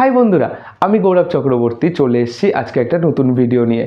High বন্ধুরা, আমি গৌরব চক্রবর্তী, চলে এসেছি আজকে একটা নতুন ভিডিও নিয়ে।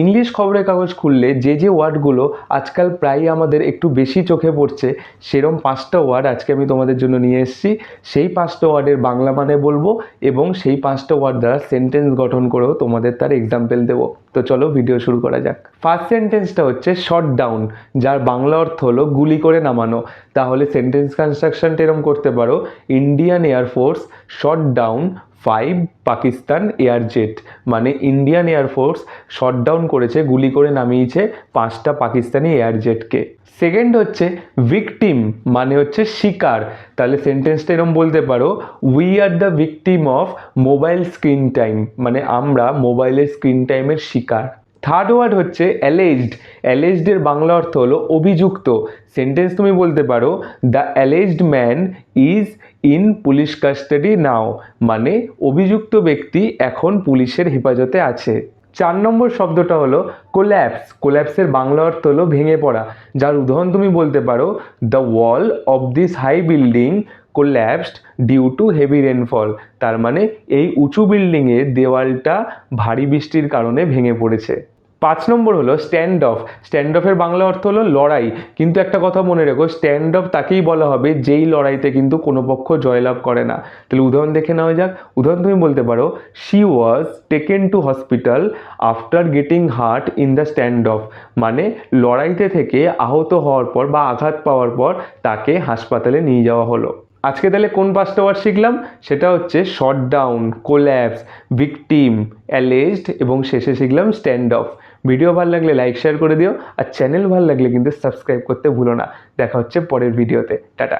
ইংলিশ খবরের কাগজ খুললে যে যে ওয়ার্ডগুলো আজকাল প্রায়ই আমাদের একটু বেশি চোখে পড়ছে, সেরম পাঁচটা ওয়ার্ড আজকে আমি তোমাদের জন্য নিয়ে এসেছি। সেই পাঁচটা ওয়ার্ডের বাংলা মানে বলব এবং সেই পাঁচটা ওয়ার্ড দ্বারা সেন্টেন্স গঠন করেও তোমাদের তার এক্সাম্পল দেবো। তো চলো ভিডিও শুরু করা যাক। ফার্স্ট সেন্টেন্সটা হচ্ছে শট ডাউন যার বাংলা অর্থ হলো, গুলি করে নামানো তাহলে সেন্টেন্স কনস্ট্রাকশনটা এরকম করতে পারো। Indian air force shot down five, Pakistan, air jet মানে Indian air force shot down করেছে, গুলি করে নামিয়েছে পাঁচটা পাকিস্তানি এয়ার জেটকে। সেকেন্ড হচ্ছে ভিকটিম মানে হচ্ছে শিকার। তাহলে সেন্টেন্সটা এরম বলতে পারো we are the victim of mobile screen time মানে আমরা মোবাইলের স্ক্রিন টাইমের শিকার। থার্ড ওয়ার্ড হচ্ছে অ্যালেজড অ্যালেজডের বাংলা অর্থ হলো অভিযুক্ত। সেন্টেন্স তুমি বলতে পারো the alleged man is in police custody now মানে অভিযুক্ত ব্যক্তি এখন পুলিশের হেফাজতে আছে। চার নম্বর শব্দটা হলো কোল্যাপস কোল্যাপসের বাংলা অর্থ হলো ভেঙে পড়া। যার উদাহরণ তুমি বলতে পারো the wall of this high building collapsed due to heavy rainfall তার মানে এই উঁচু বিল্ডিংয়ের দেওয়ালটা ভারী বৃষ্টির কারণে ভেঙে পড়েছে। পাঁচ নম্বর হলো স্ট্যান্ড অফ স্ট্যান্ড অফের বাংলা অর্থ হলো লড়াই। কিন্তু একটা কথা মনে রেখো স্ট্যান্ড অফ তাকেই বলা হবে যেই লড়াইতে কিন্তু কোনো পক্ষ জয়লাভ করে না। তাহলে উদাহরণ দেখে নেওয়া যাক। উদাহরণ তুমি বলতে পারো she was taken to hospital after getting hurt in the standoff of লড়াইতে থেকে আহত হওয়ার পর বা আঘাত পাওয়ার পর তাকে হাসপাতালে নিয়ে যাওয়া হলো। আজকে তাহলে কোন পাঁচটা ওয়ার্ড শিখলাম? সেটা হচ্ছে shot down collapse victim alleged এবং শেষে শিখলাম স্ট্যান্ড অফ ভিডিও ভালো লাগলে লাইক শেয়ার করে দিও আর চ্যানেল ভালো লাগলে কিন্তু সাবস্ক্রাইব করতে ভুলো না। দেখা হচ্ছে পরের ভিডিওতে। টাটা।